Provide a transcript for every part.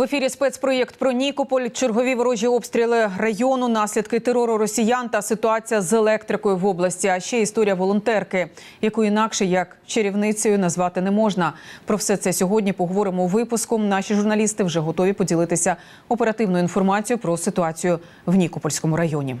В ефірі спецпроєкт про Нікополь, чергові ворожі обстріли району, наслідки терору росіян та ситуація з електрикою в області. А ще історія волонтерки, яку інакше як чарівницею назвати не можна. Про все це сьогодні поговоримо у випуску. Наші журналісти вже готові поділитися оперативною інформацією про ситуацію в Нікопольському районі.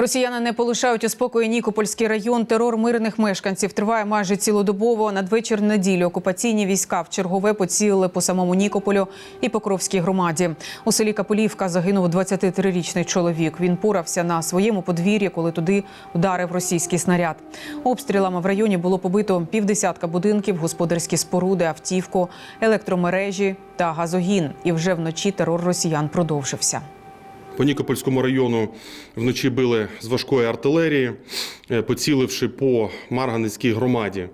Росіяни не полишають у спокої Нікопольський район. Терор мирних мешканців триває майже цілодобово. Надвечір неділі окупаційні війська в чергове поцілили по самому Нікополю і Покровській громаді. У селі Каполівка загинув 23-річний чоловік. Він порався на своєму подвір'ї, коли туди вдарив російський снаряд. Обстрілами в районі було побито півдесятка будинків, господарські споруди, автівку, електромережі та газогін. І вже вночі терор росіян продовжився. По Нікопольському району вночі били з важкої артилерії, е, поціливши по Марганецькій громаді.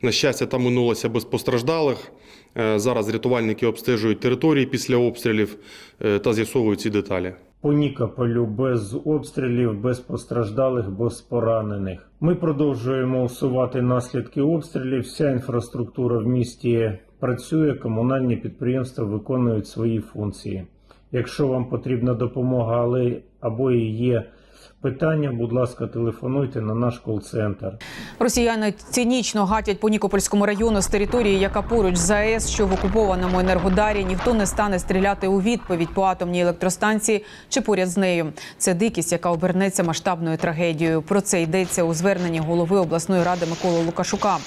На щастя, там минулося без постраждалих. Е, Зараз рятувальники обстежують території після обстрілів е, та з'ясовують ці деталі. По Нікополю без обстрілів, без постраждалих, без поранених. Ми продовжуємо усувати наслідки обстрілів. Вся інфраструктура в місті працює, комунальні підприємства виконують свої функції. Якщо вам потрібна допомога, але або є питання, будь ласка, телефонуйте на наш кол-центр. Росіяни цинічно гатять по Нікопольському району з території, яка поруч з АЕС, що в окупованому енергодарі ніхто не стане стріляти у відповідь по атомній електростанції чи поряд з нею. Це дикість, яка обернеться масштабною трагедією. Про це йдеться у зверненні голови обласної ради Миколи Лукашука.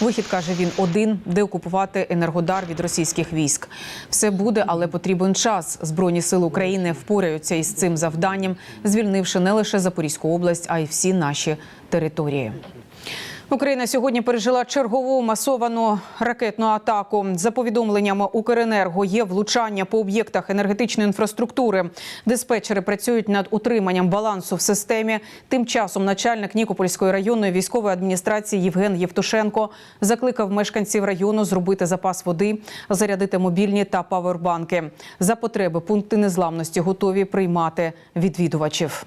Вихід каже він один, де окупувати енергодар від російських військ. Все буде, але потрібен час. Збройні сили України впораються із цим завданням, звільнивши не лише Запорізьку область, а й всі наші території. Україна сьогодні пережила чергову масовану ракетну атаку. За повідомленнями Укренерго є влучання по об'єктах енергетичної інфраструктури. Диспетчери працюють над утриманням балансу в системі. Тим часом начальник Нікопольської районної військової адміністрації Євген Євтушенко закликав мешканців району зробити запас води, зарядити мобільні та павербанки. За потреби пункти незламності готові приймати відвідувачів.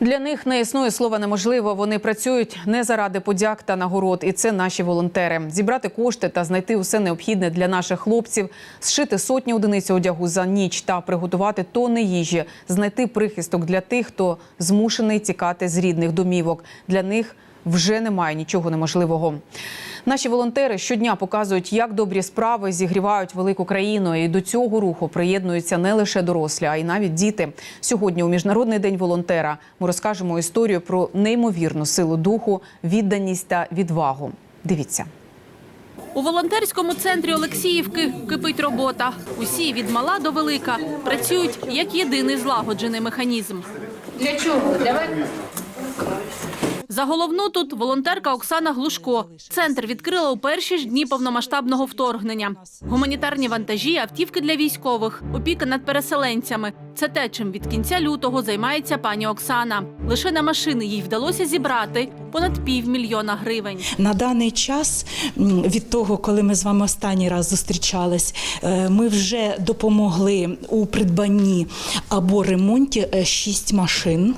Для них не існує слова неможливо. Вони працюють не заради подяк та нагород, і це наші волонтери. Зібрати кошти та знайти усе необхідне для наших хлопців, зшити сотні одиниць одягу за ніч та приготувати тонни їжі, знайти прихисток для тих, хто змушений тікати з рідних домівок. Для них вже немає нічого неможливого. Наші волонтери щодня показують, як добрі справи зігрівають велику країну. І до цього руху приєднуються не лише дорослі, а й навіть діти. Сьогодні, у міжнародний день волонтера, ми розкажемо історію про неймовірну силу духу, відданість та відвагу. Дивіться. У волонтерському центрі Олексіївки кипить робота. Усі від мала до велика працюють як єдиний злагоджений механізм. Для чого? Давай. За головну тут волонтерка Оксана Глушко. Центр відкрила у перші ж дні повномасштабного вторгнення. Гуманітарні вантажі, автівки для військових, опіка над переселенцями. Це те, чим від кінця лютого займається пані Оксана. Лише на машини їй вдалося зібрати понад півмільйона гривень. На даний час, від того, коли ми з вами останній раз зустрічались, е, ми вже допомогли у придбанні або ремонті е, шість машин,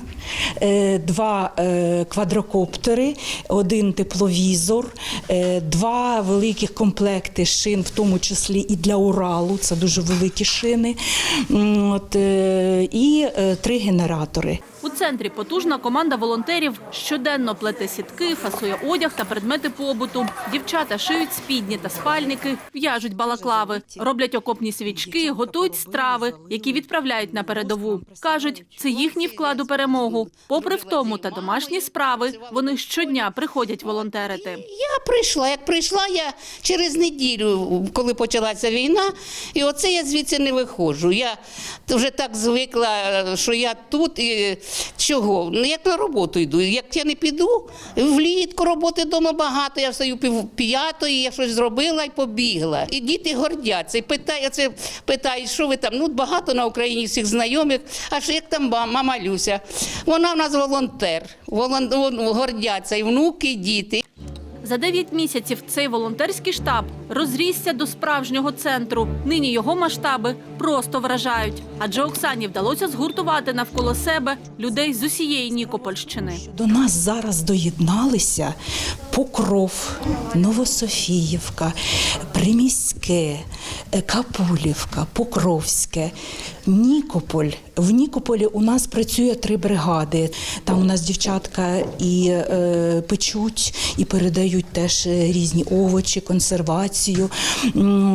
е, два е, квадрокоптери, один тепловізор, е, два великих комплекти шин, в тому числі і для Уралу. Це дуже великі шини. От, е, і е, три генератори. Центрі потужна команда волонтерів щоденно плете сітки, фасує одяг та предмети побуту. Дівчата шиють спідні та спальники, в'яжуть балаклави, роблять окопні свічки, готують страви, які відправляють на передову. кажуть, це їхній вклад у перемогу. Попри втому та домашні справи, вони щодня приходять волонтерити. Я прийшла. Як прийшла я через неділю, коли почалася війна, і оце я звідси не виходжу. Я вже так звикла, що я тут і чого? Ну як на роботу йду. Як я не піду, влітку роботи вдома багато, я встаю пів п'ятої, я щось зробила і побігла. І діти гордяться. І питаються, питають, що ви там? Ну багато на Україні всіх знайомих. А що як там мама Люся? Вона в нас волонтер. Волон, гордяться і внуки, і діти. За 9 місяців цей волонтерський штаб розрісся до справжнього центру. Нині його масштаби просто вражають. Адже Оксані вдалося згуртувати навколо себе людей з усієї Нікопольщини. До нас зараз доєдналися Покров, Новософіївка, Приміське, е, Капулівка, Покровське, Нікополь. В Нікополі у нас працює три бригади. Там у нас дівчатка і е, печуть, і передають теж е, різні овочі, консервацію.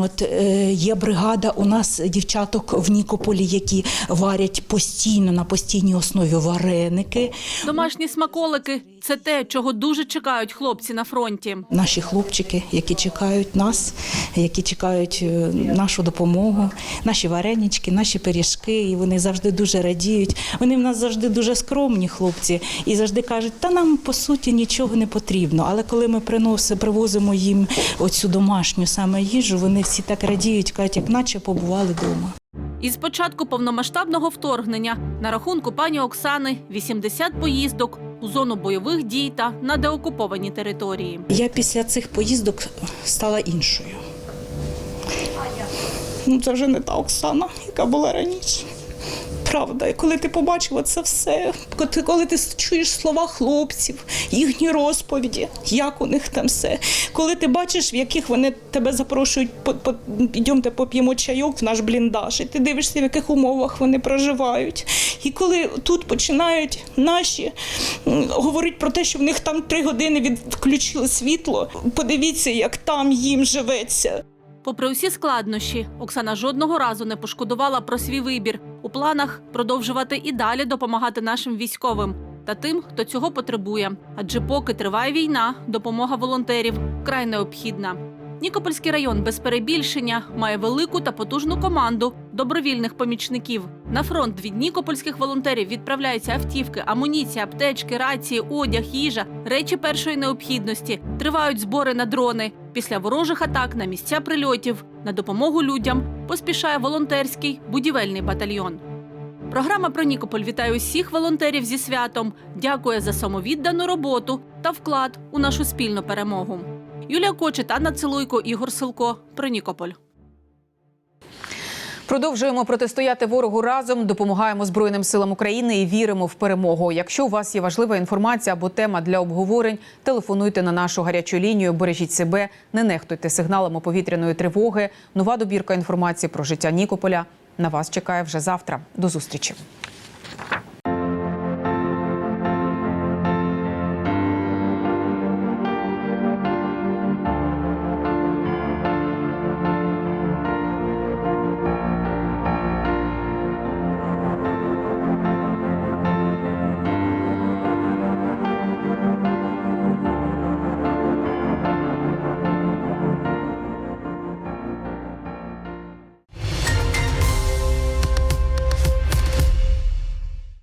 От, е, є бригада у нас дівчаток в Нікополі, які варять постійно на постійній основі вареники. Домашні смаколики це те, чого дуже чекають хлопці на фронті. Наші хлопчики, які чекають нас, які чекають е, нашу допомогу, наші варенички, наші пиріжки, і вони завжди дуже радіють. Вони в нас завжди дуже скромні хлопці і завжди кажуть, та нам по суті нічого не потрібно. Але коли ми приносимо, привозимо їм оцю домашню саме їжу, вони всі так радіють, кажуть, як наче побували вдома. Із початку повномасштабного вторгнення на рахунку пані Оксани 80 поїздок у зону бойових дій та на деокуповані території. Я після цих поїздок стала іншою. Ну, це вже не та Оксана, яка була раніше. Правда, коли ти побачила це все, коли ти- чуєш слова хлопців, їхні розповіді, як у них там все, коли ти бачиш, в яких вони тебе запрошують, по, поп'ємо чайок в наш бліндаж, і ти дивишся, в яких умовах вони проживають. І коли тут починають наші говорити про те, що в них там три години відключили світло, подивіться, як там їм живеться. Попри усі складнощі, Оксана жодного разу не пошкодувала про свій вибір у планах продовжувати і далі допомагати нашим військовим та тим, хто цього потребує. Адже поки триває війна, допомога волонтерів вкрай необхідна. Нікопольський район без перебільшення має велику та потужну команду добровільних помічників. На фронт від нікопольських волонтерів відправляються автівки, амуніція, аптечки, рації, одяг, їжа, речі першої необхідності. Тривають збори на дрони. Після ворожих атак на місця прильотів на допомогу людям поспішає волонтерський будівельний батальйон. Програма про Нікополь вітає усіх волонтерів зі святом. Дякує за самовіддану роботу та вклад у нашу спільну перемогу. Юлія Кочет, Анна Цилуйко, Ігор Силко. Про Нікополь. Продовжуємо протистояти ворогу разом, допомагаємо Збройним силам України і віримо в перемогу. Якщо у вас є важлива інформація або тема для обговорень, телефонуйте на нашу гарячу лінію, бережіть себе, не нехтуйте сигналами повітряної тривоги. Нова добірка інформації про життя Нікополя на вас чекає вже завтра. До зустрічі.